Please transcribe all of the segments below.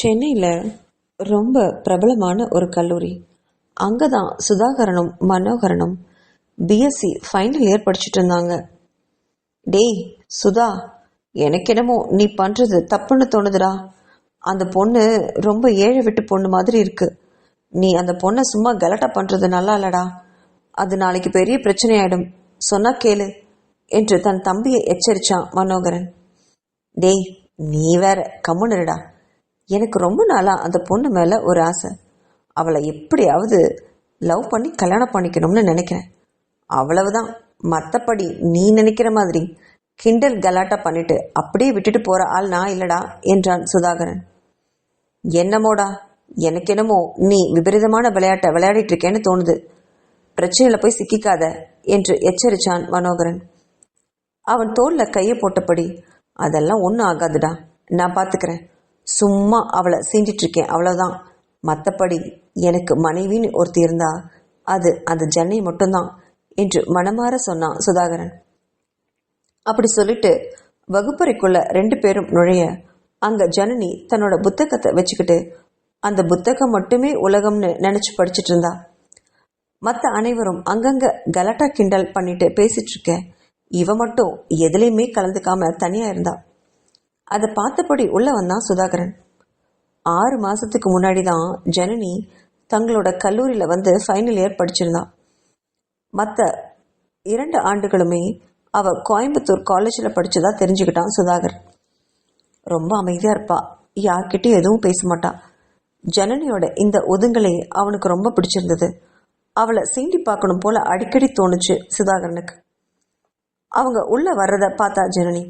சென்னையில் ரொம்ப பிரபலமான ஒரு கல்லூரி. அங்கே தான் சுதாகரனும் மனோகரனும் பிஎஸ்சி ஃபைனல் இயர் படிச்சுட்டு இருந்தாங்க. டேய் சுதா எனக்கெனமோ நீ பண்ணுறது தப்புன்னு தோணுதுடா. அந்த பொண்ணு ரொம்ப ஏழை விட்டு பொண்ணு மாதிரி இருக்கு. நீ அந்த பொண்ணை சும்மா கலட்டா பண்ணுறது நல்லா இல்லடா. அது நாளைக்கு பெரிய பிரச்சனையாயிடும். சொன்னா கேளு என்று தன் தம்பியை எச்சரித்தான் மனோகரன். டேய் நீ வேற கம்முன்னுடா எனக்கு ரொம்ப நாளாக அந்த பொண்ணு மேலே ஒரு ஆசை. அவளை எப்படியாவது லவ் பண்ணி கல்யாணம் பண்ணிக்கணும்னு நினைக்கிறேன். அவ்வளவுதான். மற்றபடி நீ நினைக்கிற மாதிரி கிண்டல் கலாட்டா பண்ணிட்டு அப்படியே விட்டுட்டு போகிற ஆள் நான் இல்லடா என்றான் சுதாகரன். என்னமோடா? எனக்கு என்னமோ நீ விபரீதமான விளையாட்டை விளையாடிட்டு இருக்கேன்னு தோணுது. பிரச்சனையில் போய் சிக்கிக்காத என்று எச்சரித்தான் மனோகரன். அவன் தோளில் கையை போட்டபடி அதெல்லாம் ஒன்றும் ஆகாதுடா. நான் பார்த்துக்கிறேன் சும்மா அவளை சீண்டிட்டு இருக்கேன் அவ்வளோதான் மற்றபடி எனக்கு மனைவின்னு ஒருத்தி இருந்தா அது அந்த ஜன்னி மட்டும்தான் என்று மனமாற சொன்னான் சுதாகரன். அப்படி சொல்லிட்டு வகுப்பறைக்குள்ள ரெண்டு பேரும் நுழைய அங்க ஜனனி தன்னோட புத்தகத்தை வச்சுக்கிட்டு அந்த புத்தகம் மட்டுமே உலகம்னு நினைச்சு படிச்சிட்டு இருந்தா. மற்ற அனைவரும் அங்கங்க கலாட்டா கிண்டல் பண்ணிட்டு பேசிட்டு இருக்க. இவ மட்டும் எதுலேயுமே கலந்துக்காம தனியா இருந்தா. அதை பார்த்தபடி உள்ள வந்தான் சுதாகரன். ஆறு மாதத்துக்கு முன்னாடி தான் ஜனனி தங்களோட கல்லூரியில் வந்து ஃபைனல் இயர் படிச்சிருந்தா. மற்ற இரண்டு ஆண்டுகளுமே அவள் கோயம்புத்தூர் காலேஜில் படித்ததாக தெரிஞ்சுக்கிட்டான் சுதாகர். ரொம்ப அமைதியாக இருப்பா. யார்கிட்டையும் எதுவும் பேச மாட்டா. ஜனனியோட இந்த ஒதுங்கலை அவனுக்கு ரொம்ப பிடிச்சிருந்தது. அவளை சீண்டி பார்க்கணும் போல அடிக்கடி தோணுச்சு சுதாகரனுக்கு. அவங்க உள்ளே வர்றதை பார்த்தா ஜனனி.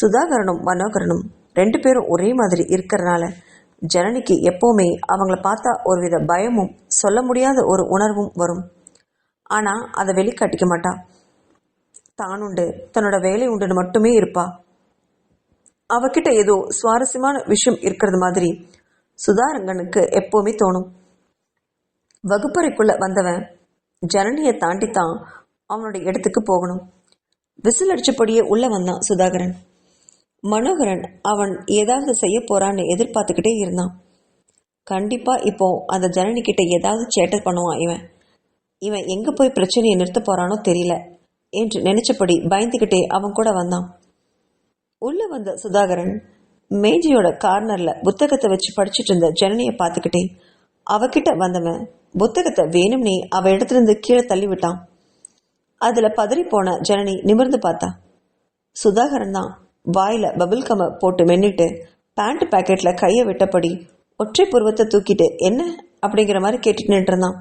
சுதாகரனும் மனோகரனும் ரெண்டு பேரும் ஒரே மாதிரி இருக்கிறனால ஜனனிக்கு எப்போவுமே அவங்கள பார்த்தா ஒருவித பயமும் சொல்ல முடியாத ஒரு உணர்வும் வரும். ஆனால் அதை வெளிக்காட்டிக்க மாட்டா. தான் உண்டு தன்னோட வேலை உண்டுன்னு மட்டுமே இருப்பா. அவகிட்ட ஏதோ சுவாரஸ்யமான விஷயம் இருக்கிறது மாதிரி சுதாரங்கனுக்கு எப்போவுமே தோணும். வகுப்பறைக்குள்ள வந்தவன் ஜனனியை தாண்டித்தான் அவனுடைய இடத்துக்கு போகணும். விசில் அடிச்சபடியே உள்ள வந்தான் சுதாகரன். மனோகரன் அவன் ஏதாவது செய்ய போறான்னு எதிர்பார்த்துக்கிட்டே இருந்தான். கண்டிப்பா இப்போ அந்த ஜனனி கிட்ட ஏதாவது சேட்டர் பண்ணுவான் இவன். இவன் எங்க போய் பிரச்சனையை நிறுத்த போறானோ தெரியல என்று நினைச்சபடி பயந்துகிட்டே அவன் கூட வந்தான். உள்ள வந்த சுதாகரன் மேஜையோட கார்னர்ல புத்தகத்தை வச்சு படிச்சுட்டு இருந்த ஜனனியை பார்த்துக்கிட்டே அவகிட்ட வந்தவன் புத்தகத்தை வேணும்னே அவ இடத்துல இருந்து கீழே தள்ளி விட்டான் அதுல பதறி போன ஜனனி நிமிர்ந்து பார்த்தா. சுதாகரன் தான் வாயில் பபிள் கம போட்டு மென்னிட்டு பேண்ட் பேக்கெட்டில் கையை விட்டபடி ஒற்றை புருவத்தை தூக்கிட்டு என்ன? அப்படிங்கிற மாதிரி கேட்டுட்டு நின்றுருந்தான்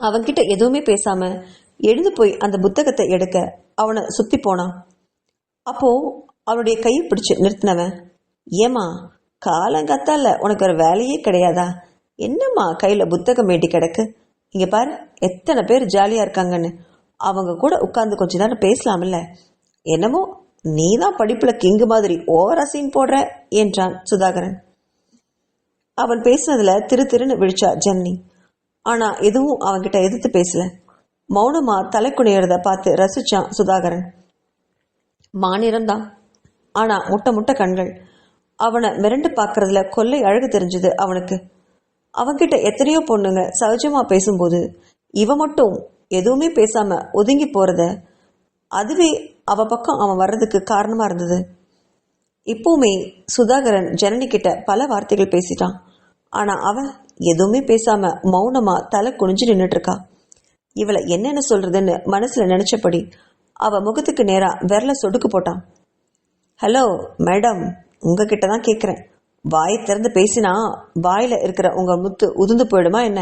அவன்கிட்ட எதுவுமே பேசாமல் எழுந்து போய் அந்த புத்தகத்தை எடுக்க அவனை சுற்றி போனான். அப்போ அவனுடைய கையை பிடிச்சி நிறுத்தினவன் ஏமா காலங்கத்தால உனக்கு ஒரு வேலையே கிடையாதா? என்னம்மா கையில் புத்தகம் வேண்டி கிடக்கு? இங்கே பாரு எத்தனை பேர் ஜாலியாக இருக்காங்கன்னு. அவங்க கூட உட்காந்து கொஞ்ச நேரம் பேசலாம்ல. என்னமோ நீ தான் படிப்புல கிங்கு மாதிரி ஓவரா சீன் போடுற? என்றான் சுதாகரன். அவன் பேசுனதுல திரு திருன்னு விழிச்சா ஜன்னி. ஆனா எதுவும் அவன்கிட்ட எதிர்த்து பேசல. மௌனமா தலை குனியறத பார்த்து ரசிச்சான் சுதாகரன். மாநிறம்தான் ஆனா முட்டை முட்டை கண்கள். அவனை மிரண்டு பார்க்கறதுல கொள்ளை அழகு தெரிஞ்சது அவனுக்கு. அவன்கிட்ட எத்தனையோ பொண்ணுங்க சகஜமா பேசும்போது இவன் மட்டும் எதுவுமே பேசாம ஒதுங்கி போறத அதுவே அவ பக்கம் அவன் வர்றதுக்கு காரணமா இருந்தது. இப்பவுமே சுதாகரன் ஜனனி கிட்ட பல வார்த்தைகள் பேசிட்டான். ஆனா அவ எதுவுமே பேசாம மௌனமா தலை குனிஞ்சு நின்னுட்டு இருக்கா இவளை என்னென்ன சொல்றதுன்னு மனசுல நினைச்சபடி அவ முகத்துக்கு நேரா விரல சொடுக்கு போட்டான். ஹலோ மேடம் உங்ககிட்ட தான் கேட்குறேன் வாய் திறந்து பேசினா வாயில இருக்கிற உங்க முத்து உதிர்ந்து போயிடுமா என்ன?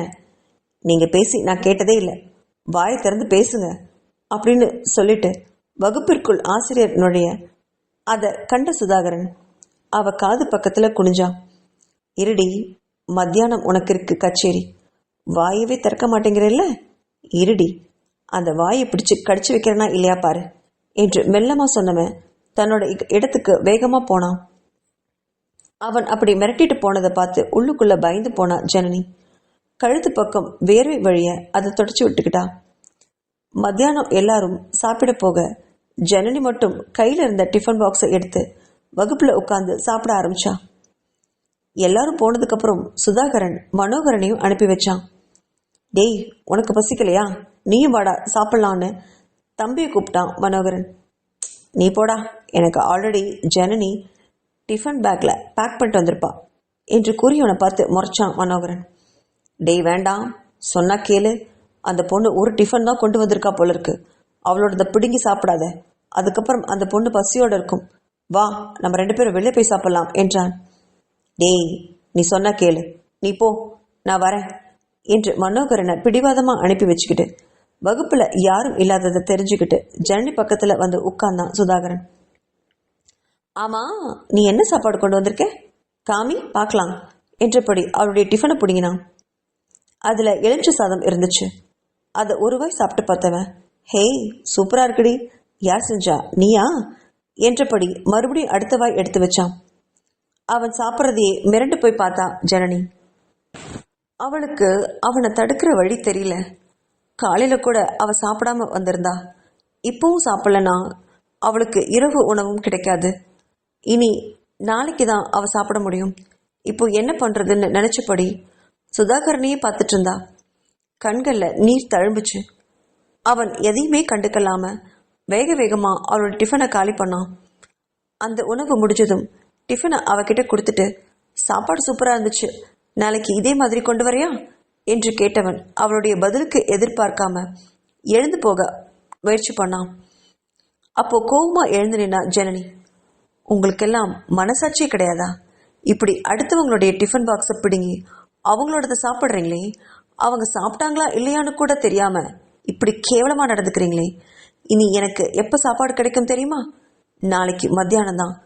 நீங்க பேசி நான் கேட்டதே இல்லை. வாயை திறந்து பேசுங்க அப்படின்னு சொல்லிட்டு வகுப்பிற்குள் ஆசிரியர் நுழைய அதை கண்ட சுதாகரன் அவ காது பக்கத்துல குனிஞ்சான் இருடி மத்தியானம் உனக்கு இருக்கு கச்சேரி வாயவே திறக்க மாட்டேங்கிறல்ல? இருடி அந்த வாயை பிடிச்சு கடிச்சு வைக்கிறனா இல்லையா பாரு என்று மெல்லமா சொன்னவன் தன்னோட இடத்துக்கு வேகமா போனான். அவன் அப்படி மிரட்டிட்டு போனதை பார்த்து உள்ளுக்குள்ள பயந்து போனா ஜனனி. கழுத்து பக்கம் வேர்வை வழிய அதை தொடச்சி விட்டுக்கிட்டா. மத்தியானம் எல்லாரும் சாப்பிட போக ஜனனி மட்டும் கையில் இருந்த டிஃபன் பாக்ஸை எடுத்து வகுப்பில் உட்காந்து சாப்பிட ஆரம்பிச்சா. எல்லாரும் போனதுக்கப்புறம் சுதாகரன் மனோகரனையும் அனுப்பி வச்சான். டேய் உனக்கு பசிக்கலையா? நீயும் வாடா சாப்பிட்லான்னு. தம்பியை கூப்பிட்டான் மனோகரன். நீ போடா எனக்கு ஆல்ரெடி ஜனனி டிஃபன் பேக்கில் பேக் பண்ணிட்டு வந்திருப்பா என்று கூறியவனை பார்த்து முறைச்சான் மனோகரன். டேய் வேண்டாம் சொன்னா கேளு. அந்த பொண்ணு ஒரு டிஃபன் தான் கொண்டு வந்திருக்கா போல இருக்கு. அவளோடத பிடுங்கி சாப்பிடாத. அதுக்கப்புறம் அந்த பொண்ணு பசியோடு இருக்கும். வா நம்ம ரெண்டு பேரும் வெளியே போய் சாப்பிடலாம் என்றான். டேய் நீ சொன்ன கேளு. நீ போ நான் வரேன் என்று மனோகரனை பிடிவாதமாக அனுப்பி வச்சுக்கிட்டு வகுப்பில் யாரும் இல்லாததை தெரிஞ்சுக்கிட்டு ஜனனி பக்கத்தில் வந்து உட்கார்ந்தான் சுதாகரன். ஆமாம் நீ என்ன சாப்பாடு கொண்டு வந்திருக்க? காமி பார்க்கலாம் என்றபடி அவளுடைய டிஃபனை பிடிங்கினான். அதில் எலுமிச்சை சாதம் இருந்துச்சு. அதை ஒரு வாய் சாப்பிட்டு பார்த்தவன் ஹேய் சூப்பராக இருக்குடி. யார் செஞ்சா? நீயா? என்றபடி மறுபடியும் அடுத்த வாய் எடுத்து வச்சான். அவன் சாப்பிட்றதையே மிரண்டு போய் பார்த்தா ஜனனி. அவளுக்கு அவனை தடுக்கிற வழி தெரியல. காலையில் கூட அவ சாப்பிடாம வந்திருந்தா. இப்பவும் சாப்பிடலனா அவளுக்கு இரவு உணவும் கிடைக்காது. இனி நாளைக்கு தான் அவ சாப்பிட முடியும். இப்போ என்ன பண்ணுறதுன்னு நினச்சபடி சுதாகரனையே பார்த்துட்டு இருந்தா. கண்களில் நீர் தழும்புச்சு. அவன் எதையுமே கண்டுக்கலாம வேக வேகமா அவளோட டிஃபனை காலி பண்ணான் அந்த உணவு முடிஞ்சதும் டிஃபனை அவகிட்ட கொடுத்துட்டு சாப்பாடு சூப்பரா இருந்துச்சு. நாளைக்கு இதே மாதிரி கொண்டு வரியா? என்று கேட்டவன் அவளுடைய பதிலுக்கு எதிர்பார்க்காம எழுந்து போக முயற்சி பண்ணான் அப்போ கோவமா எழுந்து நின்னா ஜனனி உங்களுக்கெல்லாம் மனசாட்சியே கிடையாதா? இப்படி அடுத்தவங்களுடைய டிஃபன் பாக்ஸை பிடுங்கி அவங்களோடத சாப்பிட்றீங்களே? அவங்க சாப்பிட்டாங்களா இல்லையான்னு கூட தெரியாம இப்படி கேவலமா நடந்துக்கிறீங்களே? இனி எனக்கு எப்ப சாப்பாடு கிடைக்கும் தெரியுமா? நாளைக்கு மத்தியானம் தான்.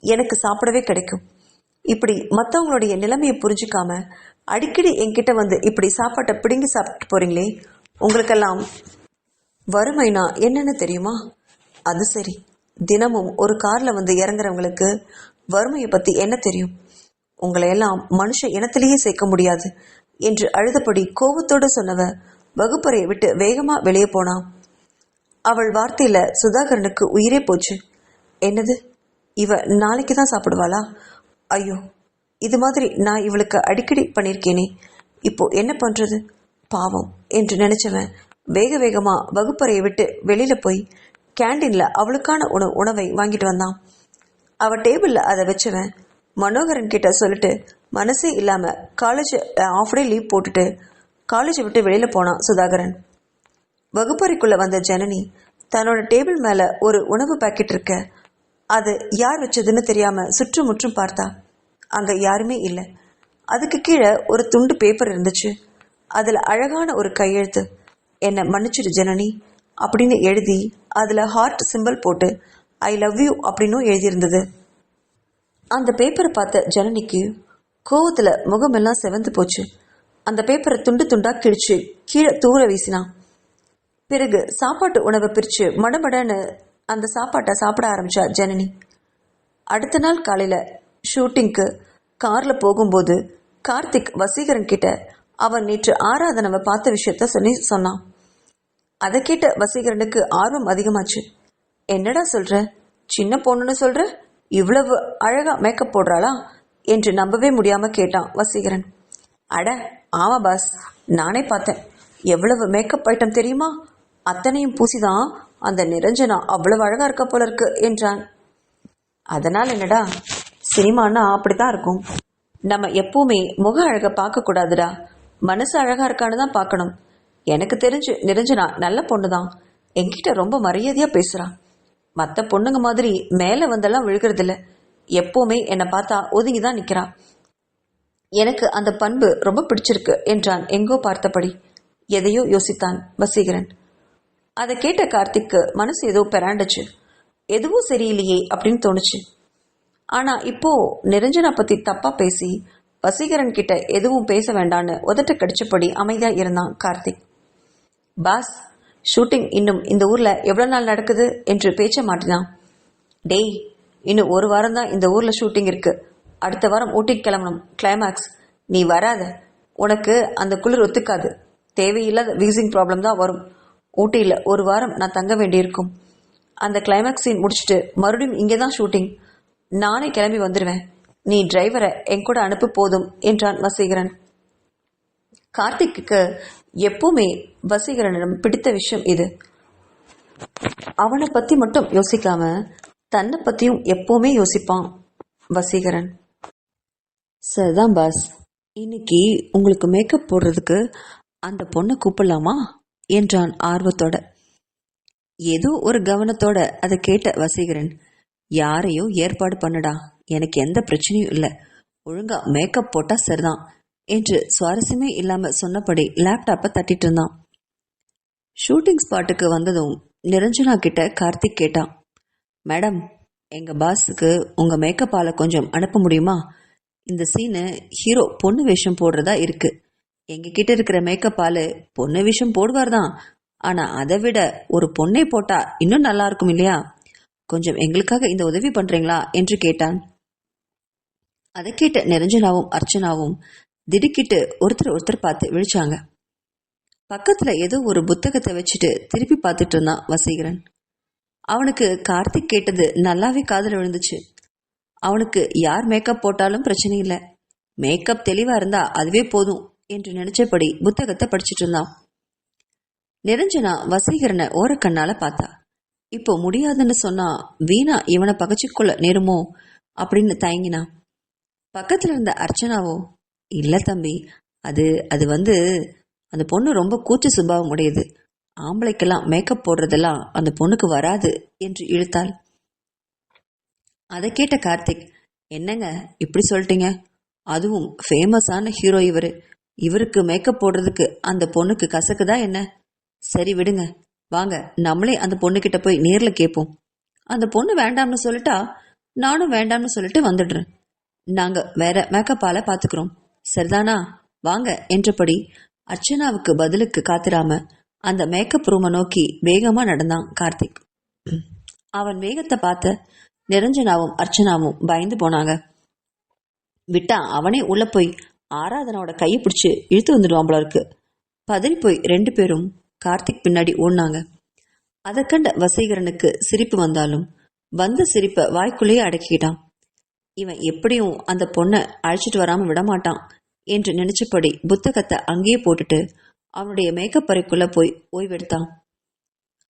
எனக்கு சாப்பிடவே கிடைக்கும். இப்படி மற்றவங்களுடைய நிலைமையை புரிஞ்சுக்காம அடிக்கடி என்கிட்ட வந்து இப்படி சாப்பாட்டை பிடுங்கி சாப்பிட்டு போறீங்களே உங்களுக்கெல்லாம் வறுமைனா என்னன்னு தெரியுமா? அது சரி. தினமும் ஒரு கார்ல வந்து இறங்குறவங்களுக்கு வறுமையை பத்தி என்ன தெரியும்? உங்களை எல்லாம் மனுஷ இனத்திலேயே சேர்க்க முடியாது என்று அழுதபடி கோபத்தோடு சொன்னவ வகுப்பறையை விட்டு வேகமா வெளியே போனான். அவள் வார்த்தையில சுதாகரனுக்கு உயிரே போச்சு. என்னது? இவ நாளைக்கு தான் சாப்பிடுவாளா? ஐயோ இது மாதிரி நான் இவளுக்கு அடிக்கடி பண்ணியிருக்கேனே. இப்போ என்ன பண்றது? பாவம் என்று நினைச்சவன் வேக வேகமா வகுப்பறையை விட்டு வெளியில போய் கேண்டீன்ல அவளுக்கான உணவு உணவை வாங்கிட்டு வந்தான். அவ டேபிள்ல அதை வச்சவன் மனோகரன் கிட்ட சொல்லிட்டு மனசே இல்லாம காலேஜ் ஆஃப் டே லீவ் போட்டுட்டு காலேஜை விட்டு வெளியில போனான் சுதாகரன். வகுப்பறைக்குள்ள வந்த ஜனனி தன்னோட டேபிள் மேல ஒரு உணவு பாக்கெட் இருக்க. அது யார் வச்சதுன்னு தெரியாம சுற்றுமுற்றும் பார்த்தா. அங்க யாருமே இல்லை. அதுக்கு கீழே ஒரு துண்டு பேப்பர் இருந்துச்சு. அதுல அழகான ஒரு கையெழுத்து. என்னை மன்னிச்சிடு ஜனனி அப்படின்னு எழுதி அதுல ஹார்ட் சிம்பல் போட்டு ஐ லவ் யூ அப்படின்னும் எழுதியிருந்தது. அந்த பேப்பரை பார்த்த ஜனனிக்கு கோவத்துல முகமெல்லாம் செவந்து போச்சு. அந்த பேப்பரை துண்டு துண்டா கிழிச்சு கீழே தூர வீசினான். பிறகு சாப்பாட்டு உணவை பிரித்து மடமடன்னு அந்த சாப்பாட்டை சாப்பிட ஆரம்பிச்சா ஜனனி. அடுத்த நாள் காலையில் ஷூட்டிங்க்கு காரில் போகும்போது கார்த்திக் வசீகரன் கிட்ட அவன் நேற்று ஆராதனவை பார்த்த விஷயத்த சொல்லி சொன்னான். அதை கேட்ட வசீகரனுக்கு ஆர்வம் அதிகமாச்சு. என்னடா சொல்கிற சின்ன பொண்ணுன்னு சொல்ற? இவ்வளவு அழகாக மேக்கப் போடுறாளா? என்று நம்பவே முடியாம கேட்டான் வசீகரன். அட ஆமா பாஸ் நானே பார்த்தேன். எவ்வளவு மேக்கப் ஐட்டம் தெரியுமா? அத்தனையும் பூசிதான் அந்த நிரஞ்சனா அவ்வளவு அழகா இருக்க போல இருக்கு என்றான். அதனால் என்னடா சினிமான்னா அப்படித்தான் இருக்கும். நம்ம எப்பவுமே முக அழகை பார்க்க கூடாதுடா. மனசு அழகா இருக்கான்னு தான் பார்க்கணும். எனக்கு தெரிஞ்சு நிரஞ்சனா நல்ல பொண்ணு தான் என்கிட்ட ரொம்ப மரியாதையா பேசுறா. மற்ற பொண்ணுங்க மாதிரி மேலே வந்தெல்லாம் விழுகிறதில்ல. எப்பவுமே என்னை பார்த்தா ஒதுங்கி தான் நிற்கிறா எனக்கு அந்த பண்பு ரொம்ப பிடிச்சிருக்கு என்றான் எங்கோ பார்த்தபடி. எதையோ யோசித்தான் வசீகரன். அதை கேட்ட கார்த்திக்கு மனசு ஏதோ பெராண்டுச்சு. எதுவும் சரியில்லையே அப்படின்னு தோணுச்சு. ஆனா இப்போ நிரஞ்சனா பத்தி தப்பா பேசி வசீகரன் கிட்ட எதுவும் பேச வேண்டான்னு உதட்ட கடிச்சபடி அமைதியா இருந்தான் கார்த்திக். பாஸ் ஷூட்டிங் இன்னும் இந்த ஊர்ல எவ்வளவு நாள் நடக்குது? என்று பேச்ச மாட்டினான் டேய் இன்னும் ஒரு வாரம் தான் இந்த ஊர்ல ஷூட்டிங் இருக்கு. அடுத்த வாரம் ஊட்டிக்கு கிளம்பணும். கிளைமேக்ஸ் நீ வராத. உனக்கு அந்த குளிர் ஒத்துக்காது. தேவையில்லாத வீசிங் ப்ராப்ளம் தான் வரும். ஊட்டியில் ஒரு வாரம் நான் தங்க வேண்டியிருக்கும். அந்த கிளைமேக்ஸ் சீன் முடிச்சுட்டு மறுபடியும் இங்கே தான் ஷூட்டிங் நானே கிளம்பி வந்துடுவேன் நீ டிரைவரை என் கூட அனுப்பு போதும் என்றான் வசீகரன். கார்த்திக்கு எப்பவுமே வசீகரனிடம் பிடித்த விஷயம் இது. அவனை பத்தி மட்டும் யோசிக்காம தன்னை பத்தியும் எப்பவுமே யோசிப்பான் வசீகரன். சரிதான் பாஸ் இன்னைக்கு உங்களுக்கு மேக்கப் போடுறதுக்கு அந்த பொண்ணை கூப்பிடலாமா? என்றான் ஆர்வத்தோட. ஏதோ ஒரு கவனத்தோட அதை கேட்ட வசீகரன் யாரையோ ஏற்பாடு பண்ணுடா எனக்கு எந்த பிரச்சனையும் இல்லை. ஒழுங்கா மேக்கப் போட்டா சரிதான் என்று சுவாரஸ்யமே இல்லாம சொன்னபடி லேப்டாப்பை தட்டிட்டு இருந்தான். ஷூட்டிங் ஸ்பாட்டுக்கு வந்ததும் நிரஞ்சனா கிட்ட கார்த்திக் கேட்டான் மேடம் எங்க பாஸுக்கு உங்க மேக்கப் ஆளை கொஞ்சம் அனுப்ப முடியுமா? இந்த சீனு ஹீரோ பொண்ணு வேஷம் போடுறதா இருக்கு. எங்ககிட்ட இருக்கிற மேக்கப் ஆளு பொண்ணு விஷம் போடுவார் தான் ஆனா அதை விட ஒரு பொண்ணை போட்டா இன்னும் நல்லா இருக்கும் இல்லையா? கொஞ்சம் எங்களுக்காக இந்த உதவி பண்றீங்களா? என்று கேட்டான். அதை கேட்ட நிரஞ்சனாவும் அர்ச்சனாவும் திடுக்கிட்டு ஒருத்தர் ஒருத்தர் பார்த்து விழிச்சாங்க. பக்கத்துல ஏதோ ஒரு புத்தகத்தை வச்சுட்டு திருப்பி பார்த்துட்டு இருந்தான் வசீகரன். அவனுக்கு கார்த்திக் கேட்டது நல்லாவே காதில் விழுந்துச்சு. அவனுக்கு யார் மேக்கப் போட்டாலும் பிரச்சனை இல்லை. மேக்கப் தெளிவா இருந்தா அதுவே போதும். என்று நினைச்சபடி புத்தகத்தை படிச்சுட்டு இருந்தான். நிரஞ்சனா வசீகரனை ஓரக்கண்ணால பார்த்தா. இப்போ முடியாதுன்னு சொன்னா வீணா இவனை பகச்சிக்கொள்ள நேருமோ? அப்படின்னு தயங்கினா பக்கத்துல இருந்த அர்ச்சனாவோ இல்ல தம்பி அது அது வந்து அந்த பொண்ணு ரொம்ப கூச்ச சுபாவம் உடையது. ஆம்பளைக்கெல்லாம் மேக்கப் போடுறதெல்லாம் அந்த பொண்ணுக்கு வராது என்று இழுத்தாள். அதை கேட்ட கார்த்திக் என்னங்க இப்படி சொல்லிட்டீங்க? அதுவும் ஃபேமஸான ஹீரோ இவரு. இவருக்கு மேக்கப் போடுறதுக்கு அந்த பொண்ணுக்கு கசக்குதா என்ன? சரி விடுங்க. வாங்க நம்மளே அந்த பொண்ணுக்கிட்ட போய் நேரில் கேட்போம் அந்த பொண்ணு வேண்டாம்னு சொல்லிட்டா நானும் வேண்டாம்னு சொல்லிட்டு வந்துடுறேன். நாங்கள் வேற மேக்கப்பால் பார்த்துக்குறோம் சரிதானா? வாங்க என்றபடி அர்ச்சனாவுக்கு பதிலுக்கு காத்திராம அந்த மேக்கப் ரூமை நோக்கி வேகமாக நடந்தான் கார்த்திக். அவன் வேகத்தை பார்த்த நிரஞ்சனாவும் அர்ச்சனாவும் பயந்து போனாங்க. விட்டா அவனே உள்ள போய் ஆராதனாவோட கையை பிடிச்சி இழுத்து வந்துடுவான் போல இருக்கு. பதறி போய் ரெண்டு பேரும் கார்த்திக் பின்னாடி ஓடினாங்க. அதை கண்ட வசீகரனுக்கு சிரிப்பு வந்தாலும் வந்த சிரிப்பை வாய்க்குள்ளேயே அடக்கிக்கிட்டான். இவன் எப்படியும் அந்த பொண்ணை அழைச்சிட்டு வராம விடமாட்டான் என்று நினைச்சபடி புத்தகத்தை அங்கேயே போட்டுட்டு அவனுடைய மேக்கப் அறைக்குள்ள போய் ஓய்வெடுத்தான்.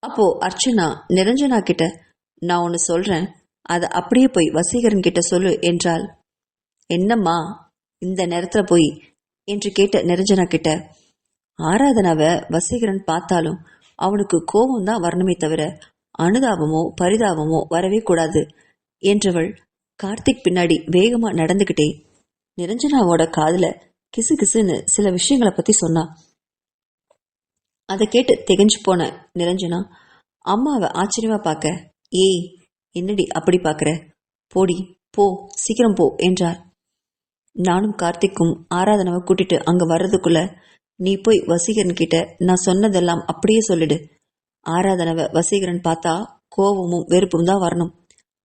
அப்போ அர்ச்சனா நிரஞ்சனா கிட்ட நான் ஒன்னு சொல்றேன். அதை அப்படியே போய் வசீகரன் கிட்ட சொல்லு என்றால் என்னம்மா இந்த நேரத்துல போய் என்று கேட்ட நிரஞ்சனா கிட்ட ஆராதனாவை வசீகரன் பார்த்தாலும் அவனுக்கு கோபம் தான் வரணுமே தவிர அனுதாபமோ பரிதாபமோ வரவே கூடாது என்றவள் கார்த்திக் பின்னாடி வேகமா நடந்துகிட்டே நிரஞ்சனாவோட காதுல கிசு கிசுன்னு சில விஷயங்களை பத்தி சொன்னா. அதை கேட்டு திகஞ்சு போன நிரஞ்சனா அம்மாவை ஆச்சரியமா பார்க்க ஏய் என்னடி அப்படி பார்க்குற? போடி போ சீக்கிரம் போ என்றார். நானும் கார்த்திக்கும் ஆராதனாவை கூட்டிட்டு அங்க வர்றதுக்குள்ள நீ போய் வசீகரன் கிட்ட நான் சொன்னதெல்லாம் அப்படியே சொல்லிடு. ஆராதனாவை வசீகரன் பார்த்தா கோபமும் வெறுப்பும் தான் வரணும்.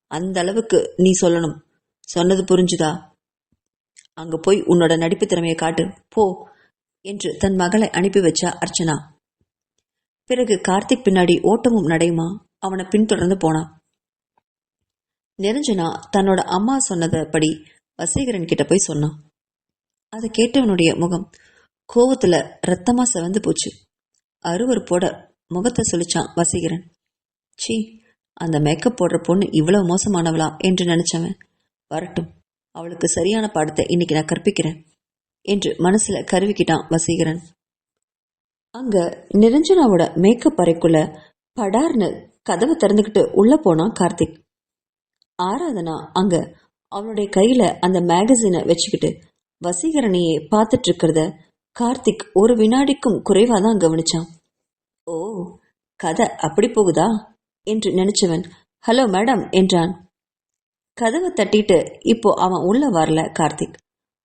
அந்த அளவுக்கு நீ சொல்லணும். சொன்னது புரிஞ்சுதா? அங்க போய் உன்னோட நடிப்பு திறமையை காட்டு. போ என்று தன் மகளை அனுப்பி வச்சா அர்ச்சனா. பிறகு கார்த்திக் பின்னாடி ஓட்டமும் நடையுமா அவனை பின்தொடர்ந்து போனான். நிரஞ்சனா தன்னோட அம்மா சொன்னதபடி வசீகரன் கிட்ட போய் சொன்னான். அதை கேட்டவனுடைய முகம் கோவத்துல ரத்தமா செவந்து போச்சு. அருவருப்போட முகத்தை சொல்லிச்சான் வசீகரன். சீ அந்த மேக்கப் போடுற பொண்ணு இவ்வளவு மோசமானவளா என்று நினைச்சவன். வரட்டும் அவளுக்கு சரியான பாடத்தை இன்னைக்கு நான் கற்பிக்கிறேன் என்று மனசுல கருவிக்கிட்டான் வசீகரன். அங்க நிரஞ்சனாவோட மேக்கப் அறைக்குள்ள படார்னு கதவை திறந்துக்கிட்டு உள்ள போனான் கார்த்திக். ஆராதனா அங்க அவனுடைய கையில அந்த மேகசினை வச்சுக்கிட்டு வசீகரனையே பார்த்துட்டு இருக்கிறத கார்த்திக் ஒரு வினாடிக்கும் குறைவா தான் கவனிச்சான். ஓ கதை அப்படி போகுதா? என்று நினைச்சவன். ஹலோ மேடம் என்றான். கதவை தட்டிட்டு இப்போ அவன் உள்ள வரல கார்த்திக்.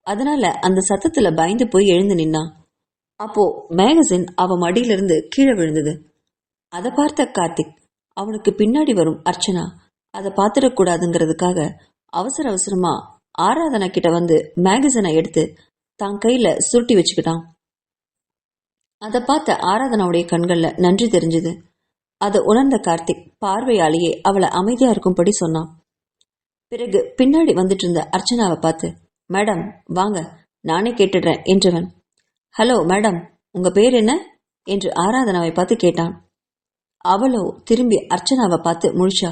அதனால அந்த சத்தத்துல பயந்து போய் எழுந்து நின்னான். அப்போ மேகசின் அவன் மடியிலிருந்து கீழே விழுந்தது. அதை பார்த்த கார்த்திக் அவனுக்கு பின்னாடி வரும் அர்ச்சனா. அதை பார்த்துடக்கூடாதுங்கிறதுக்காக அவசர அவசரமா ஆராதனா கிட்ட வந்து மேகசினை எடுத்து தான் கையில சுருட்டி வச்சுக்கிட்டான் அதை பார்த்த ஆராதனாவுடைய கண்கள்ல நன்றி தெரிஞ்சது. அதை உணர்ந்த கார்த்திக் பார்வையாலேயே அவளை அமைதியா இருக்கும்படி சொன்னான். பிறகு பின்னாடி வந்துட்டு இருந்த அர்ச்சனாவை பார்த்து மேடம் வாங்க நானே கேட்டுடுறேன் என்றவன். ஹலோ மேடம் உங்க பேர் என்ன? என்று ஆராதனாவை பார்த்து கேட்டான். அவளோ திரும்பி அர்ச்சனாவை பார்த்து முழிச்சா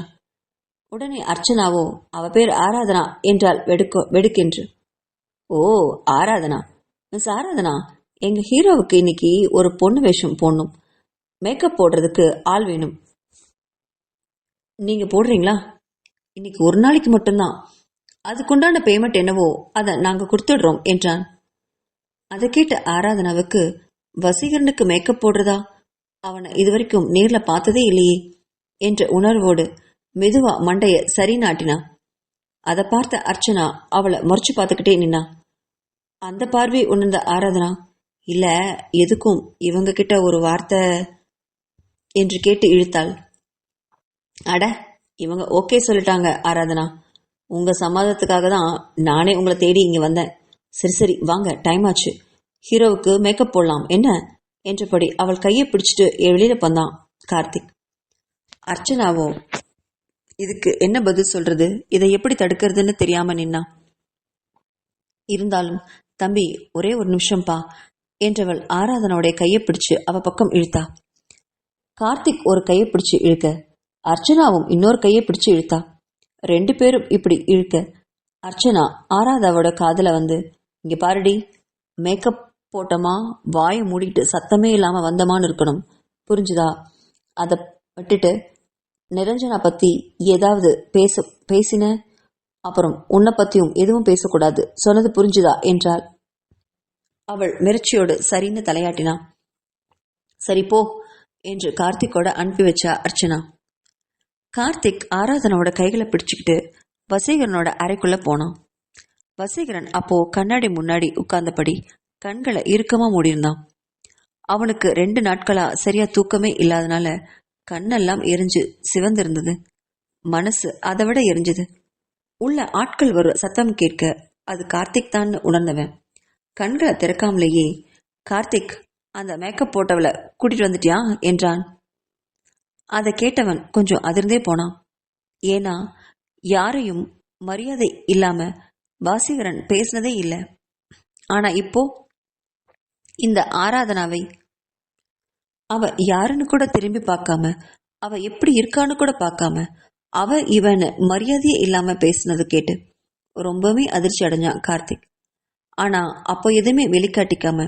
உடனே அர்ச்சனாவோ அவ பேர் ஆராதனா என்றால் வெடுக்கோ வெடுக்கென்று. ஓ ஆராதனா. மிஸ் ஆராதனா எங்க ஹீரோவுக்கு இன்னைக்கு ஒரு பொண்ணு வேஷம் போடணும். மேக்கப் போடுறதுக்கு ஆள் வேணும். நீங்க போடுறீங்களா? இன்னைக்கு ஒரு நாளைக்கு மட்டும்தான். அதுக்குண்டான பேமெண்ட் என்னவோ அதை நாங்க கொடுத்துடுறோம் என்றான். அதை கேட்ட ஆராதனாவுக்கு வசீகரனுக்கு மேக்கப் போடுறதா? அவனை இதுவரைக்கும் நேர்ல பார்த்ததே இல்லையே என்ற உணர்வோடு மெதுவா மண்டைய சரி நாட்டினா. அதை பார்த்த அர்ச்சனா அவளை முறைச்சு பார்த்துக்கிட்டே நின்னா. அந்த பார்வை உணர்ந்த ஆராதனா இல்ல எதுக்கும் இவங்க கிட்ட ஒரு வார்த்தை என்று கேட்டு இழுத்தாள். அட இவங்க ஓகே சொல்லிட்டாங்க ஆராதனா. உங்க சமாதத்துக்காக தான் நானே உங்களை தேடி இங்க வந்தேன். சரி சரி வாங்க டைம் ஆச்சு. ஹீரோவுக்கு மேக்கப் போடலாம் என்ன? என்றபடி அவள் கையை பிடிச்சிட்டு வெளியில வந்தான் கார்த்திக். அர்ச்சனாவோ இதுக்கு என்ன பதில் சொல்றது? இதை எப்படி தடுக்கிறதுன்னு தெரியாம நின்னா. இருந்தாலும் தம்பி ஒரே ஒரு நிமிஷம்பா. என்றவள் ஆராதனாவுடைய கையை பிடிச்சு அவ பக்கம் இழுத்தா. கார்த்திக் ஒரு கையை பிடிச்சு இழுக்க. அர்ச்சனாவும் இன்னொரு கையை பிடிச்சு இழுத்தா. ரெண்டு பேரும் இப்படி இழுக்க. அர்ச்சனா ஆராதாவோட காதில் வந்து இங்க பாருடி மேக்கப் போட்டோமா? வாயை மூடிட்டு சத்தமே இல்லாம வந்தமான்னு இருக்கணும். புரிஞ்சுதா? அதை விட்டுட்டு நிரஞ்சனா பத்தி ஏதாவது பேச பேசின? அப்புறம் உன்னை பத்தியும் எதுவும் பேசக்கூடாது. சொன்னது புரிஞ்சுதா? என்றாள். அவள் மிரட்சியோடு சரின்னு தலையாட்டினா. சரி போ என்று கார்த்திக்கோட அனுப்பி வச்சா அர்ச்சனா. கார்த்திக் ஆராதனோட கைகளை பிடிச்சுக்கிட்டு வசீகரனோட அறைக்குள்ள போனான். வசீகரன் அப்போ கண்ணாடி முன்னாடி உட்கார்ந்தபடி கண்களை இறுக்கமா மூடியிருந்தான். அவனுக்கு ரெண்டு நாட்களா சரியா தூக்கமே இல்லாதனால கண்ணெல்லாம் எரிஞ்சு சிவந்திருந்தது. மனசு அதை விட எரிஞ்சது. உள்ள ஆட்கள் வரும் சத்தம் கேட்க அது கார்த்திக் தான் உணர்ந்தவன். கண்களை திறக்காமலேயே கார்த்திக் அந்த மேக்கப் போட்டவளை கூட்டிட்டு வந்துட்டியா? என்றான். அதை கேட்டவன் கொஞ்சம் அதிர்ந்தே போனான். ஏன்னா யாரையும் மரியாதை இல்லாம வாசிகரன் பேசினதே இல்லை. ஆனா இப்போ இந்த ஆராதனாவை அவ யாருன்னு கூட திரும்பி பார்க்காம அவ எப்படி இருக்கான்னு கூட பார்க்காம அவ இவனை மரியாதையே இல்லாம பேசினது கேட்டு ரொம்பவே அதிர்ச்சி அடைஞ்சான் கார்த்திக். ஆனா அப்போ எதுவுமே வெளிக்காட்டிக்காம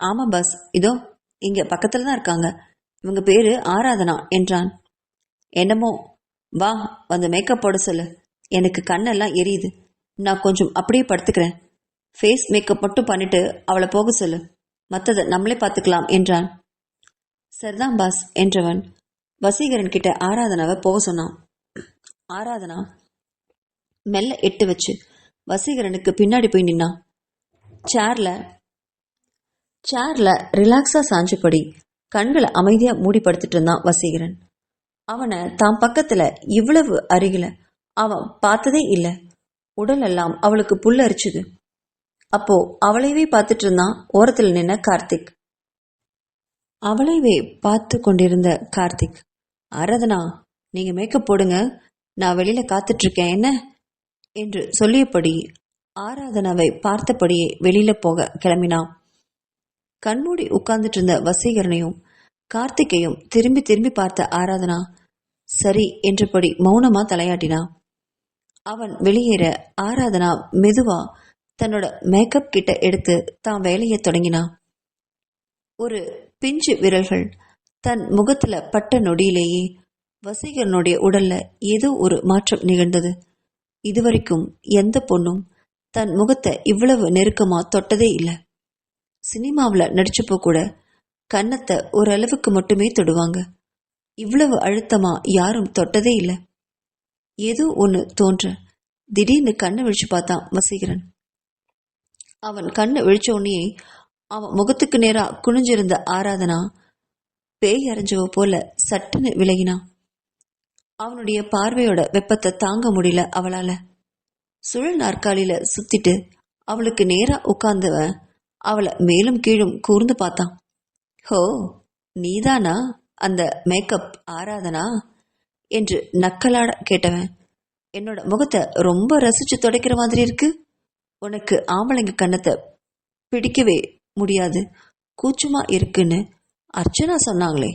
ஆமா பாஸ் இதோ இங்க பக்கத்துல தான் இருக்காங்க. இவங்க பேரு ஆராதனா என்றான். என்னமோ வா வந்து மேக்கப் போட சொல்லு. எனக்கு கண்ணெல்லாம் எரியுது. நான் கொஞ்சம் அப்படியே படுத்துக்கிறேன். ஃபேஸ் மேக்கப் மட்டும் பண்ணிட்டு அவளை போக சொல்லு. மற்றதை நம்மளே பார்த்துக்கலாம் என்றான். சரிதான் பாஸ் என்றவன் வசீகரன் கிட்ட ஆராதனாவை போக சொன்னான். ஆராதனா? மெல்ல எட்டு வச்சு வசீகரனுக்கு பின்னாடி போய் நின்னான் சேர்ல சேர்ல ரிலாக்ஸா சாஞ்சபடி கண்களை அமைதியா மூடி படுத்துட்டு இருந்தான் வசீகரன். அவனை தான் பக்கத்துல இவ்வளவு அருகில அவன் பார்த்ததே இல்லை. உடல் எல்லாம் அவளுக்கு புல்லரிச்சுது. அப்போ அவளையவே பார்த்துட்டு இருந்தான் ஓரத்தில் நின்ன கார்த்திக். அவளைவே பார்த்து கொண்டிருந்த கார்த்திக் ஆராதனா நீங்க மேக்கப் போடுங்க. நான் வெளியில காத்துட்டு இருக்கேன் என்ன? என்று சொல்லியபடி ஆராதனாவை பார்த்தபடியே வெளியில போக கிளம்பினான். கண்மூடி உட்கார்ந்துட்டு இருந்த வசீகரனையும் கார்த்திகையும் திரும்பி திரும்பி பார்த்த ஆராதனா சரி என்றபடி மௌனமா தலையாட்டினா அவன் வெளியேற ஆராதனா மெதுவா தன்னோட மேக்கப் கிட்ட எடுத்து தான் வேலையை தொடங்கினான். ஒரு பிஞ்சு விரல்கள். தன் முகத்துல பட்ட நொடியிலேயே வசீகரனுடைய உடல்ல ஏதோ ஒரு மாற்றம் நிகழ்ந்தது. இதுவரைக்கும் எந்த பொண்ணும் தன் முகத்தை இவ்வளவு நெருக்கமா தொட்டதே இல்லை. சினிமாவில் நடிச்சப்போ கூட கன்னத்தை ஓரளவுக்கு மட்டுமே தொடுவாங்க. இவ்வளவு அழுத்தமா யாரும் தொட்டதே இல்லை. ஏதோ ஒன்று தோன்ற திடீர்னு கண்ணை விழிச்சு பார்த்தான் வசீகரன். அவன் கண்ணை விழிச்ச உடனே அவன் முகத்துக்கு நேரா குனிஞ்சிருந்த ஆராதனா பேய் அரைஞ்சவ போல சட்டுன்னு விலகினான். அவனுடைய பார்வையோட வெப்பத்தை தாங்க முடியல அவளால. சுழல் நாற்காலியில சுத்திட்டு அவளுக்கு நேரா உட்கார்ந்தவன் அவளை மேலும் கீழும் கூர்ந்து பார்த்தான். ஹோ நீதானா அந்த மேக்கப் ஆராதனா? என்று நக்கலாட கேட்டவன். என்னோட முகத்தை ரொம்ப ரசிச்சு துடைக்கிற மாதிரி இருக்கு. உனக்கு ஆம்பளைங்க கன்னத்தை பிடிக்கவே முடியாது. கூச்சமா இருக்குன்னு அர்ச்சனா சொன்னாங்களே.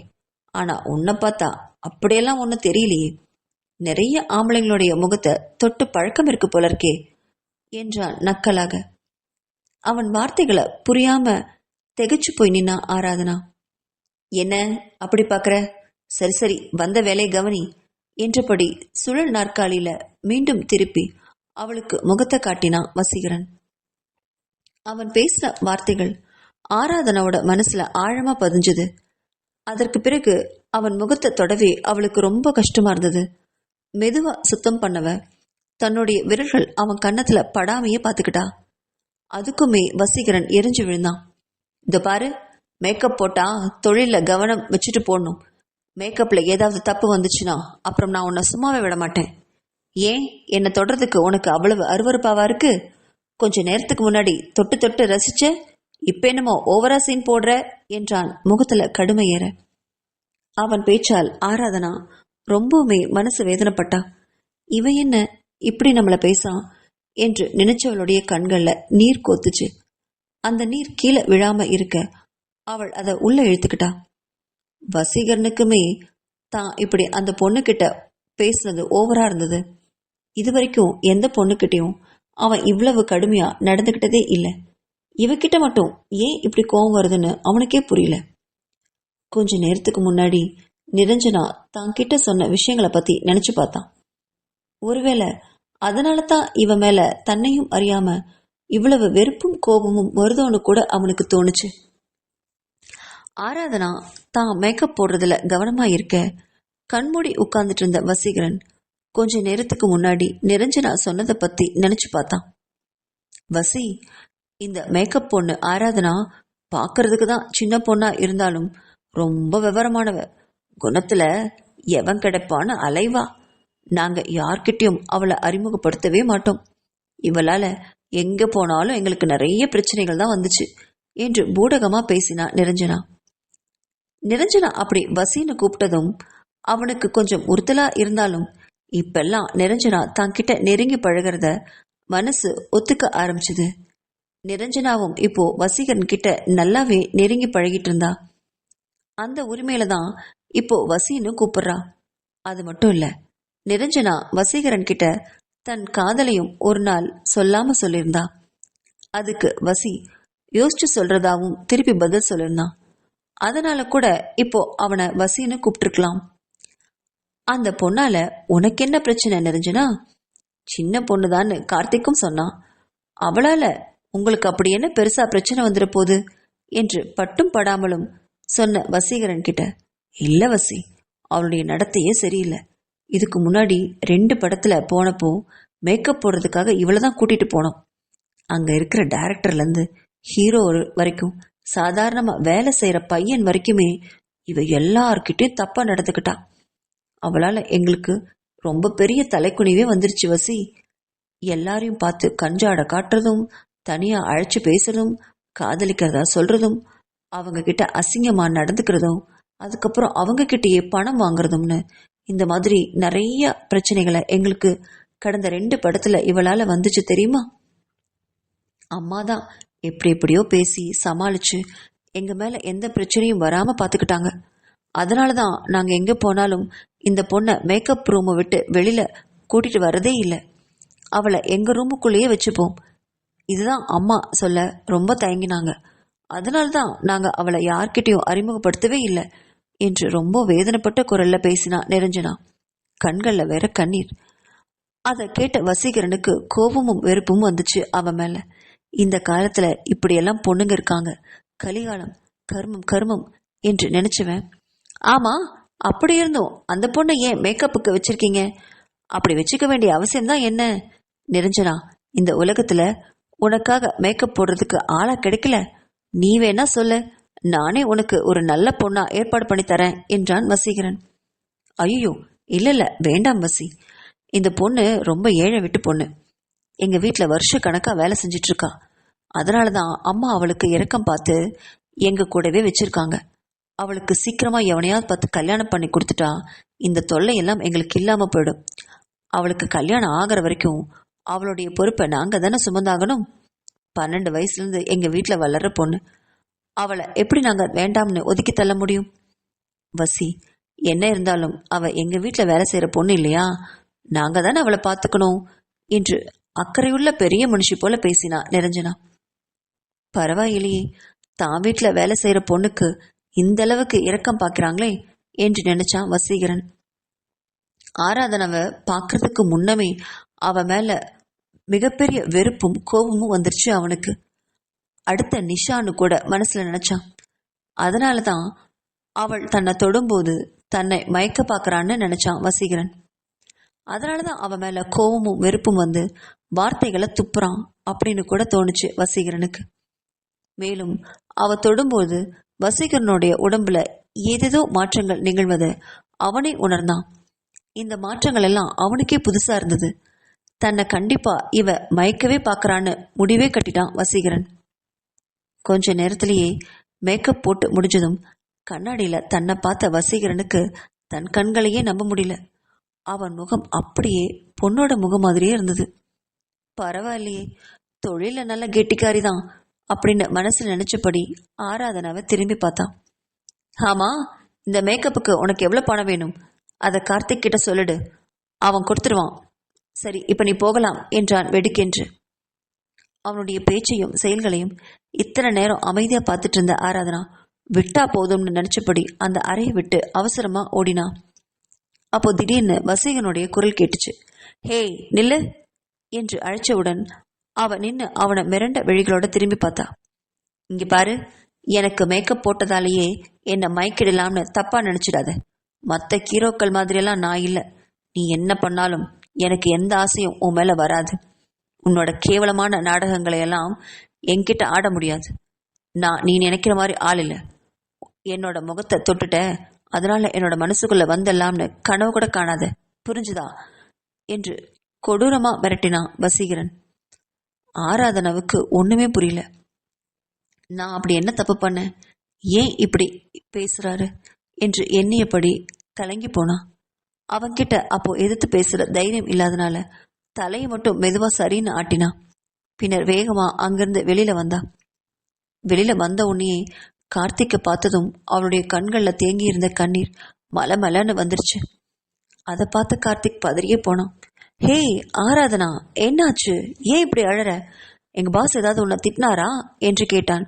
ஆனா உன்னை பார்த்தா அப்படியெல்லாம் ஒன்றும் தெரியலையே. நிறைய ஆம்பளைங்களுடைய முகத்தை தொட்டு பழக்கம் இருக்கு போல இருக்கே என்றான் நக்கலாக. அவன் வார்த்தைகளை புரியாம திகைச்சு போய் நின்னா ஆராதனா. என்ன அப்படி பார்க்குற சரி சரி வந்த வேலையை கவனி என்றபடி சுழல் நாற்காலியில மீண்டும் திருப்பி அவளுக்கு முகத்தை காட்டினான் வசீகரன். அவன் பேசின வார்த்தைகள் ஆராதனாவோட மனசுல ஆழமா பதிஞ்சுது. அதற்கு பிறகு அவன் முகத்தை தொடவே அவளுக்கு ரொம்ப கஷ்டமா இருந்தது. மெதுவா சுத்தம் பண்ணவ தன்னுடைய விரல்கள் அவன் கன்னத்துல படாமையே பார்த்துக்கிட்டா. அதுக்குமே வசீகரன் எரிஞ்சு விழுந்தான். இந்த பாரு மேக்கப் போட்டா தொழில கவனம் வச்சுட்டு போடணும். மேக்கப்ல ஏதாவது தப்பு வந்துச்சுன்னா அப்புறம் நான் உன்னை சும்மாவே விட மாட்டேன். ஏன்? என்னை தொடறதுக்கு உனக்கு அவ்வளவு அருவறுப்பாவா இருக்கு? கொஞ்ச நேரத்துக்கு முன்னாடி தொட்டு தொட்டு ரசிச்ச இப்ப என்னமோ ஓவரா சீன் போடுற என்றான். முகத்துல கடுமை ஏற. அவன் பேச்சால் ஆராதனா ரொம்பவுமே மனசு வேதனைப்பட்டா. இவன் என்ன இப்படி நம்மளை பேசான் என்று நினைச்சவளுடைய கண்கள்ல நீர் கோத்துச்சு. அந்த நீர் கீழே விழாம இருக்க அவள் அதை உள்ள இழுத்துக்கிட்டா. வசீகரனுக்குமே தான் இப்படி அந்த பொண்ணுக்கிட்ட பேசுனது ஓவரா இருந்தது. இது வரைக்கும் எந்த பொண்ணுக்கிட்டையும் அவன் இவ்வளவு கடுமையா நடந்துகிட்டதே இல்லை. இவக்கிட்ட மட்டும் ஏன் இப்படி கோவம் வருதுன்னு அவனுக்கே புரியல. கொஞ்ச நேரத்துக்கு முன்னாடி நிரஞ்சனா தான் சொன்ன விஷயங்களை பத்தி நினைச்சு பார்த்தான். ஒருவேளை அதனால தான் இவன் மேல தன்னையும் அறியாம இவ்வளவு வெறுப்பும் கோபமும் வருதோன்னு கூட அவனுக்கு தோணுச்சு. ஆராதனா தான் மேக்கப் போடுறதுல கவனமா இருக்க கண்மூடி உட்கார்ந்துட்டு இருந்த வசீகரன் கொஞ்ச நேரத்துக்கு முன்னாடி நிரஞ்சனா சொன்னதை பத்தி நினைச்சு பார்த்தான். வசி இந்த மேக்கப் பொண்ணு ஆராதனா பார்க்கறதுக்கு தான் சின்ன பொண்ணா இருந்தாலும் ரொம்ப விவரமானவ. குணத்துல எவன் கிடைப்பான்னு அலைவா. நாங்க யார்கிட்டயும் அவளை அறிமுகப்படுத்தவே மாட்டோம். இவளால எங்க போனாலும் எங்களுக்கு நிறைய பிரச்சனைகள் தான் வந்துச்சு என்று பூடகமா பேசினா நிரஞ்சனா. நிரஞ்சனா அப்படி வசின்னு கூப்பிட்டதும் அவனுக்கு கொஞ்சம் உறுத்தலா இருந்தாலும் இப்பெல்லாம் நிரஞ்சனா தங்கிட்ட நெருங்கி பழகிறத மனசு ஒத்துக்க ஆரம்பிச்சுது. நிரஞ்சனாவும் இப்போ வசீகரன் கிட்ட நல்லாவே நெருங்கி பழகிட்டு இருந்தா அந்த உரிமையில தான் இப்போ வசின்னு கூப்பிடுறா. அது மட்டும் இல்ல நிரஞ்சனா வசீகரன் கிட்ட தன் காதலையும் ஒரு நாள் சொல்லாம சொல்லியிருந்தா. அதுக்கு வசி யோசிச்சு சொல்றதாவும் திருப்பி பதில் சொல்லியிருந்தான் அதனால கூட இப்போ அவனை வசின்னு கூப்பிட்டுருக்கலாம். அந்த பொண்ணால உனக்கு என்ன பிரச்சனை நிரஞ்சனா? சின்ன பொண்ணுதான்னு கார்த்திக்கும் சொன்னான் அவளால உங்களுக்கு அப்படி என்ன பெருசா பிரச்சனை வந்துட போகுது என்று பட்டும் படாமலும் சொன்ன வசீகரன் கிட்ட இல்ல வசி அவளுடைய நடத்தையே சரியில்லை. இதுக்கு முன்னாடி ரெண்டு படத்துல போனப்போ மேக்கப் போடுறதுக்காக இவளை தான் கூட்டிட்டு போனோம். அங்க இருக்கிற டைரக்டர்ல இருந்து ஹீரோ வரைக்கும் சாதாரணமா வேலை செய்யற பையன் வரைக்குமே இவ எல்லார்கிட்டயும் தப்பா நடந்துக்கிட்டா. அவளால எங்களுக்கு ரொம்ப பெரிய தலைக்குனிவே வந்துருச்சு வசி. எல்லாரையும் பார்த்து கஞ்சாட காட்டுறதும் தனியா அழைச்சு பேசுறதும் காதலிக்கிறதா சொல்றதும் அவங்க கிட்ட அசிங்கமா நடந்துக்கிறதும் அதுக்கப்புறம் அவங்க கிட்டயே பணம் வாங்குறதும்னு இந்த மாதிரி நிறைய பிரச்சனைகளை எங்களுக்கு கடந்த ரெண்டு படத்துல இவளால வந்துச்சு தெரியுமா? அம்மா தான் எப்படி எப்படியோ பேசி சமாளிச்சு எங்க மேல எந்த பிரச்சனையும் வராம பாத்துக்கிட்டாங்க. அதனால தான் நாங்க எங்க போனாலும் இந்த பொண்ணை மேக்கப் ரூமை விட்டு வெளியில கூட்டிட்டு வரதே இல்லை. அவளை எங்க ரூமுக்குள்ளேயே வச்சுப்போம். இதுதான் அம்மா சொல்ல ரொம்ப தயங்கினாங்க. அதனால்தான் நாங்கள் நாங்க அவளை யார்கிட்டயும் அறிமுகப்படுத்தவே இல்லை என்று ரொம்ப வேதனைப்பட்ட குரல்ல பேசினா நெருஞ்சனா. கண்கள்ல வேற கண்ணீர். அதை கேட்ட வசீகரனுக்கு கோபமும் வெறுப்பும் வந்துச்சு அவன் மேல. இந்த காலத்துல இப்படியெல்லாம் பொண்ணுங்க இருக்காங்க. கலிகாலம் கர்மம் கர்மம் என்று நினைச்சவன். ஆமா அப்படி இருந்தும். அந்த பொண்ணை ஏன் மேக்கப்புக்கு வச்சிருக்கீங்க? அப்படி வச்சுக்க வேண்டிய அவசியம் தான் என்ன? நெருஞ்சனா இந்த உலகத்துல உனக்காக மேக்கப் போடுறதுக்கு ஆளா கிடைக்கல. நீ வேணா சொல்லு. நானே உனக்கு ஒரு நல்ல பொண்ணா ஏற்பாடு பண்ணி தரேன் என்றான் வசீகரன். ஐயோ இல்ல இல்ல வேண்டாம் வசி. இந்த பொண்ணு ரொம்ப ஏழை விட்டு பொண்ணு. எங்க வீட்டுல வருஷ கணக்கா வேலை செஞ்சிட்டு இருக்கா. அதனாலதான் அம்மா அவளுக்கு இறக்கம் பார்த்து எங்க கூடவே வச்சிருக்காங்க. அவளுக்கு சீக்கிரமா எவனையாவது பார்த்து கல்யாணம் பண்ணி கொடுத்துட்டா இந்த தொல்லை எல்லாம் எங்களுக்கு இல்லாம போயிடும். அவளுக்கு கல்யாணம் ஆகிற வரைக்கும் அவளுடைய பொறுப்பை நாங்கள் தானே சுமந்தாகணும்? பன்னெண்டு வயசுலேருந்து எங்கள் வீட்டில் வளர்ற பொண்ணு. அவளை எப்படி நாங்கள் வேண்டாம்னு ஒதுக்கி தள்ள முடியும்? வசி என்ன இருந்தாலும் அவள் எங்கள் வீட்டில் வேலை செய்கிற பொண்ணு இல்லையா? நாங்கள் தானே அவளை பார்த்துக்கணும்? என்று அக்கறையுள்ள பெரிய மனுஷி போல பேசினா நிரஞ்சனா பரவாயில்லையே தான் வீட்டில் வேலை செய்கிற பொண்ணுக்கு இந்த அளவுக்கு இரக்கம் பார்க்குறாங்களே என்று நினைச்சான் வசீகரன். ஆராதனாவை பார்க்கறதுக்கு முன்னமே அவ மேலே மிகப்பெரிய வெறுப்பும் கோபமும் வந்துருச்சு அவனுக்கு. அடுத்த நிஷான்னு கூட மனசுல நினைச்சான். அதனால தான் அவள் தன்னை தொடும்போது தன்னை மயக்க பார்க்கறான்னு நினைச்சான் வசீகரன். அதனால தான் அவ மேல கோபமும் வெறுப்பும் வந்து வார்த்தைகளை துப்புறான் அப்படின்னு கூட தோணுச்சு வசீகரனுக்கு. மேலும் அவ தொடும்போது வசீகரனுடைய உடம்புல ஏதேதோ மாற்றங்கள் நிகழ்வதை அவனே உணர்ந்தான். இந்த மாற்றங்கள் எல்லாம் அவனுக்கே புதுசா இருந்தது. தன்னை கண்டிப்பா இவ மயக்கவே பார்க்கறான்னு முடிவே கட்டிட்டான் வசீகரன். கொஞ்ச நேரத்திலேயே மேக்கப் போட்டு முடிஞ்சதும் கண்ணாடியில தன்னை பார்த்த வசீகரனுக்கு தன் கண்களையே நம்ப முடியல. அவன் முகம் அப்படியே பொண்ணோட முகம் மாதிரியே இருந்தது. பரவாயில்லையே தொழில நல்ல கெட்டிக்காரி தான் அப்படின்னு மனசுல நினைச்சபடி ஆராதனாவை திரும்பி பார்த்தான். ஆமா இந்த மேக்கப்புக்கு உனக்கு எவ்வளவு பணம் வேணும்? அதை கார்த்திக் கிட்ட சொல்லிடு. அவன் கொடுத்துருவான். சரி இப்போ நீ போகலாம் என்றான் வெடுக்கென்று. அவனுடைய பேச்சையும் செயல்களையும் இத்தனை நேரம் அமைதியாக பார்த்துட்டு இருந்த ஆராதனா விட்டா போதும்னு நினச்சபடி அந்த அறையை விட்டு அவசரமாக ஓடினா. அப்போ திடீர்னு வசீகனுடைய குரல் கேட்டுச்சு. ஹேய் நில்லு! என்று அழைச்சவுடன் அவன் நின்று அவனை மிரண்ட விழிகளோட திரும்பி பார்த்தா. இங்க பாரு எனக்கு மேக்கப் போட்டதாலேயே என்னை மயக்கிடலாம்னு தப்பா நினைச்சிடாத. மற்ற ஹீரோக்கள் மாதிரியெல்லாம் நான் இல்லை. நீ என்ன பண்ணாலும் எனக்கு எந்த ஆசையும் உன் மேல வராது. உன்னோட கேவலமான நாடகங்களை எல்லாம் என்கிட்ட ஆட முடியாது. நான் நீ நினைக்கிற மாதிரி ஆள் இல்லை. என்னோட முகத்தை தொட்டுட்ட. அதனால என்னோட மனசுக்குள்ள வந்தெல்லாம்னு கனவு கூட காணாத. புரிஞ்சுதா? என்று கொடூரமா மிரட்டினான் வசீகரன். ஆராதனவுக்கு ஒண்ணுமே புரியல. நான் அப்படி என்ன தப்பு பண்ணேன்? ஏன் இப்படி பேசுறாரு? என்று எண்ணியபடி கலங்கி போனான். அவன்கிட்ட அப்போ எதிர்த்து பேசுற தைரியம் இல்லாதனால தலையை மட்டும் மெதுவா சரின்னு ஆட்டினான் பின்னர் வேகமா அங்கிருந்து வெளியில வந்தா. வெளியில வந்த உடனே கார்த்திக்க பார்த்ததும் அவளுடைய கண்கள்ல தேங்கி இருந்த கண்ணீர் மல மலன்னு வந்துருச்சு. அதை பார்த்து கார்த்திக் பதறியே போனான். ஹேய் ஆராதனா என்னாச்சு? ஏன் இப்படி அழற? எங்க பாஸ் ஏதாவது உன்னை திட்டினாரா? என்று கேட்டான்.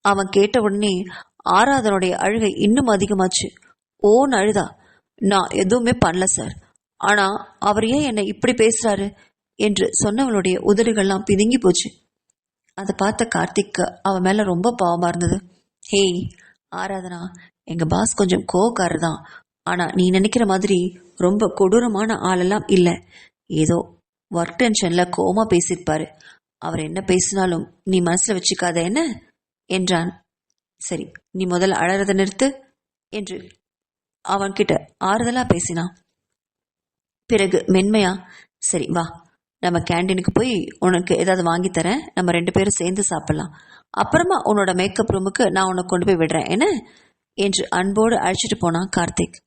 அவன் கேட்ட உடனே ஆராதனுடைய அழுகை இன்னும் அதிகமாச்சு. ஓன் அழுதா? நான் எதுவுமே பண்ணல சார். ஆனால் அவர் ஏன் என்னை இப்படி பேசுறாரு என்று சொன்னவளுடைய உதடுகள்லாம் பிதுங்கி போச்சு. அதை பார்த்த கார்த்திக்கு அவன் மேலே ரொம்ப பாவமாக இருந்தது. ஹேய் ஆராதனா எங்கள் பாஸ் கொஞ்சம் கோவக்காரர் தான். ஆனால் நீ நினைக்கிற மாதிரி ரொம்ப கொடூரமான ஆளெல்லாம் இல்லை. ஏதோ ஒர்க் டென்ஷனில் கோமா பேசியிருப்பாரு. அவர் என்ன பேசினாலும் நீ மனசில் வச்சுக்காத என்ன? என்றான். சரி நீ முதல்ல அழறத நிறுத்து என்று அவன்கிட்ட ஆறுதலா பேசினான் பிறகு மென்மையா சரி வா. நம்ம கேண்டீனுக்கு போய் உனக்கு ஏதாவது வாங்கி தரேன். நம்ம ரெண்டு பேரும் சேர்ந்து சாப்பிடலாம். அப்புறமா உன்னோட மேக்கப் ரூமுக்கு நான் உன்னை கொண்டு போய் விடுறேன். என்ன? என்று அன்போடு அழைச்சிட்டு போனான் கார்த்திக்.